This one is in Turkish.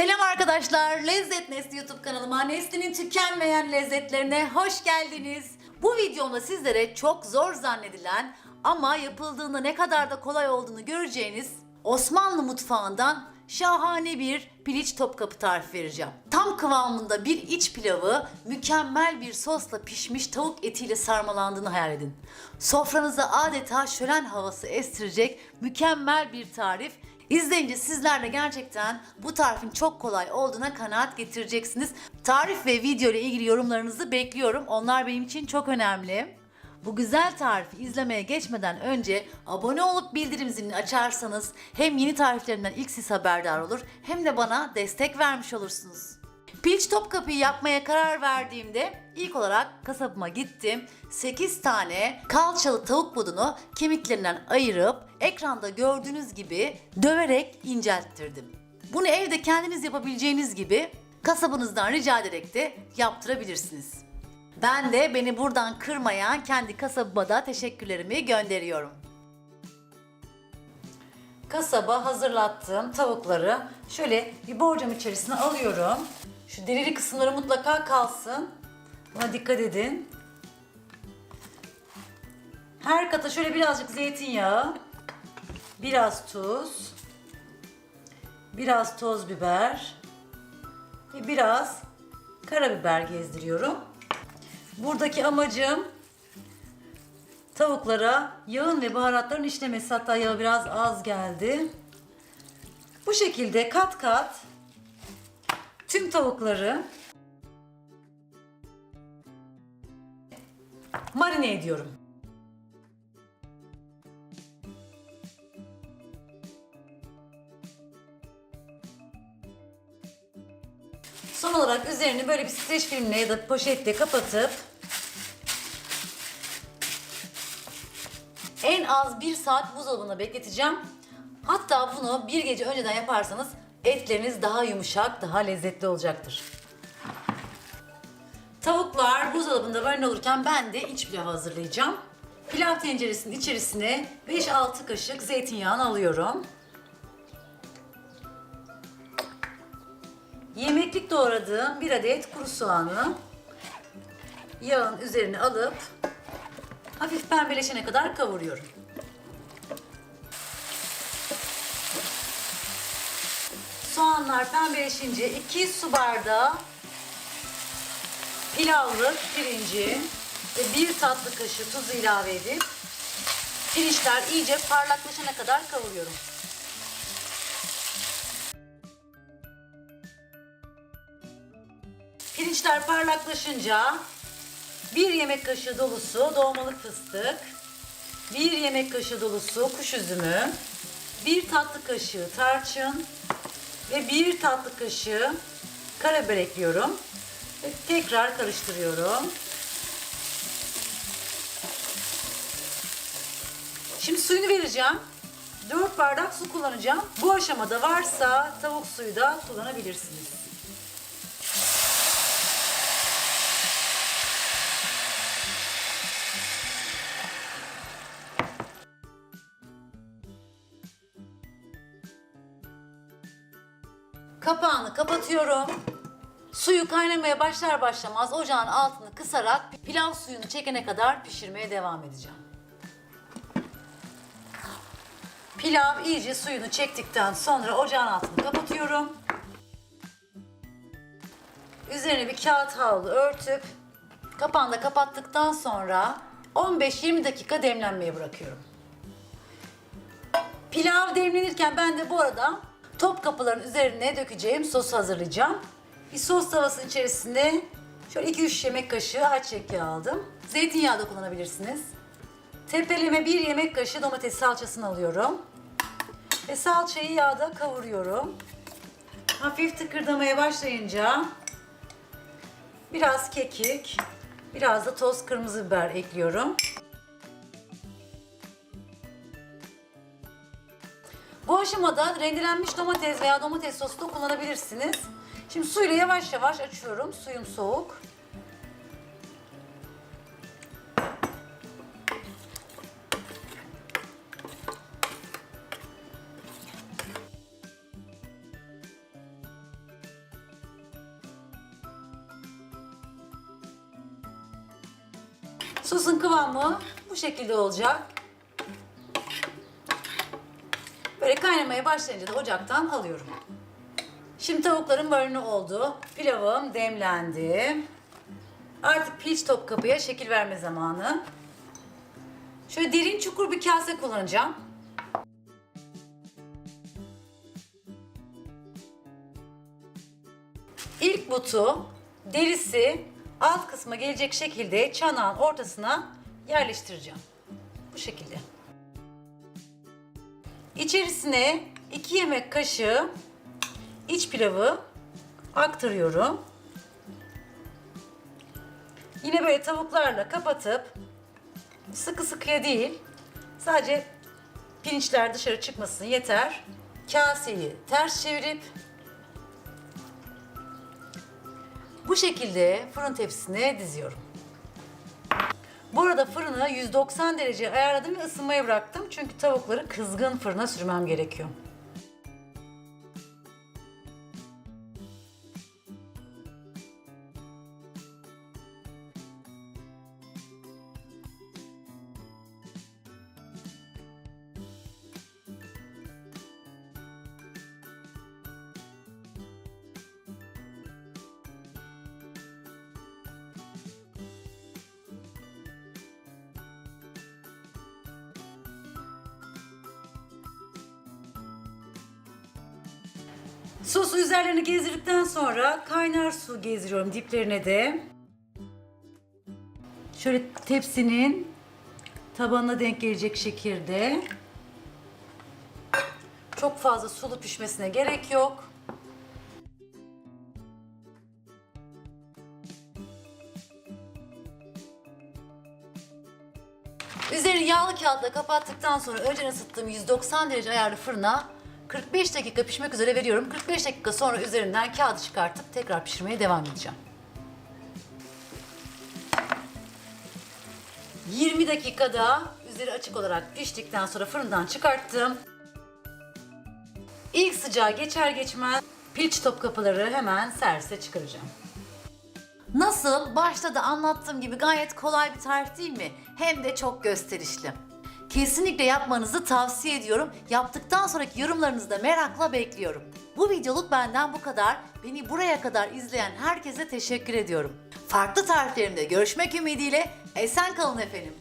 Selam arkadaşlar. Lezzet Nesli YouTube kanalıma Nesli'nin tükenmeyen lezzetlerine hoş geldiniz. Bu videomda sizlere çok zor zannedilen ama yapıldığında ne kadar da kolay olduğunu göreceğiniz Osmanlı mutfağından şahane bir piliç topkapı tarifi vereceğim. Tam kıvamında bir iç pilavı mükemmel bir sosla pişmiş tavuk etiyle sarmalandığını hayal edin. Sofranıza adeta şölen havası estirecek mükemmel bir tarif. İzleyince sizler de gerçekten bu tarifin çok kolay olduğuna kanaat getireceksiniz. Tarif ve video ile ilgili yorumlarınızı bekliyorum. Onlar benim için çok önemli. Bu güzel tarifi izlemeye geçmeden önce abone olup bildirim zilini açarsanız hem yeni tariflerimden ilk siz haberdar olur hem de bana destek vermiş olursunuz. Piliç Topkapı'yı yapmaya karar verdiğimde ilk olarak kasabıma gittim. 8 tane kalçalı tavuk budunu kemiklerinden ayırıp ekranda gördüğünüz gibi döverek incelttirdim. Bunu evde kendiniz yapabileceğiniz gibi kasabınızdan rica ederek de yaptırabilirsiniz. Ben de beni buradan kırmayan kendi kasabıma da teşekkürlerimi gönderiyorum. Kasaba hazırlattığım tavukları şöyle bir borcam içerisine alıyorum. Şu derili kısımları mutlaka kalsın. Buna dikkat edin. Her kata şöyle birazcık zeytinyağı, biraz tuz, biraz toz biber ve biraz karabiber gezdiriyorum. Buradaki amacım tavuklara yağın ve baharatların işlemesi. Hatta yağı biraz az geldi. Bu şekilde kat kat tüm tavukları marine ediyorum. Son olarak üzerini böyle bir streç filmle ya da poşetle kapatıp en az bir saat buzdolabında bekleteceğim. Hatta bunu bir gece önceden yaparsanız etleriniz daha yumuşak, daha lezzetli olacaktır. Tavuklar buzdolabında marine olurken ben de iç pilav hazırlayacağım. Pilav tenceresinin içerisine 5-6 kaşık zeytinyağını alıyorum. Yemeklik doğradığım bir adet kuru soğanı yağın üzerine alıp hafif pembeleşene kadar kavuruyorum. Soğanlar pembeleşince 2 su bardağı pilavlık pirinci ve 1 tatlı kaşığı tuz ilave edip pirinçler iyice parlaklaşana kadar kavuruyorum. Pirinçler parlaklaşınca 1 yemek kaşığı dolusu dolmalık fıstık, 1 yemek kaşığı dolusu kuş üzümü, 1 tatlı kaşığı tarçın ve 1 tatlı kaşığı karabiber ekliyorum. Ve tekrar karıştırıyorum. Şimdi suyunu vereceğim. 4 bardak su kullanacağım. Bu aşamada varsa tavuk suyu da kullanabilirsiniz. Kapatıyorum. Suyu kaynamaya başlar başlamaz ocağın altını kısarak pilav suyunu çekene kadar pişirmeye devam edeceğim. Pilav iyice suyunu çektikten sonra ocağın altını kapatıyorum. Üzerine bir kağıt havlu örtüp kapağını da kapattıktan sonra 15-20 dakika demlenmeye bırakıyorum. Pilav demlenirken ben de bu arada top kapıların üzerine dökeceğim sosu hazırlayacağım. Bir sos tavasının içerisinde şöyle 2-3 yemek kaşığı ayçiçek yağı aldım. Zeytinyağı da kullanabilirsiniz. Tepeleme 1 yemek kaşığı domates salçasını alıyorum. Ve salçayı yağda kavuruyorum. Hafif tıkırdamaya başlayınca biraz kekik, biraz da toz kırmızı biber ekliyorum. Bu aşamada rendelenmiş domates veya domates sosu da kullanabilirsiniz. Şimdi suyla yavaş yavaş açıyorum. Suyum soğuk. Sosun kıvamı bu şekilde olacak. Böyle kaynamaya başlayınca da ocaktan alıyorum. Şimdi tavuklarım marine oldu. Pilavım demlendi. Artık piliç topkapıya şekil verme zamanı. Şöyle derin çukur bir kase kullanacağım. İlk butu derisi alt kısma gelecek şekilde çanağın ortasına yerleştireceğim. Bu şekilde. İçerisine 2 yemek kaşığı iç pilavı aktarıyorum. Yine böyle tavuklarla kapatıp sıkı sıkıya değil sadece pirinçler dışarı çıkmasın yeter. Kaseyi ters çevirip bu şekilde fırın tepsisine diziyorum. Bu arada fırını 190 derece ayarladım ve ısınmaya bıraktım. Çünkü tavukları kızgın fırına sürmem gerekiyor. Sosu üzerlerini gezdirdikten sonra kaynar su gezdiriyorum diplerine de. Şöyle tepsinin tabanına denk gelecek şekilde. Çok fazla sulu pişmesine gerek yok. Üzerini yağlı kağıtla kapattıktan sonra önceden ısıttığım 190 derece ayarlı fırına 45 dakika pişmek üzere veriyorum. 45 dakika sonra üzerinden kağıdı çıkartıp tekrar pişirmeye devam edeceğim. 20 dakikada üzeri açık olarak piştikten sonra fırından çıkarttım. İlk sıcağı geçer geçmez piliç top kapıları hemen servise çıkaracağım. Nasıl? Başta da anlattığım gibi gayet kolay bir tarif değil mi? Hem de çok gösterişli. Kesinlikle yapmanızı tavsiye ediyorum. Yaptıktan sonraki yorumlarınızı da merakla bekliyorum. Bu videoluk benden bu kadar. Beni buraya kadar izleyen herkese teşekkür ediyorum. Farklı tariflerimde görüşmek ümidiyle esen kalın efendim.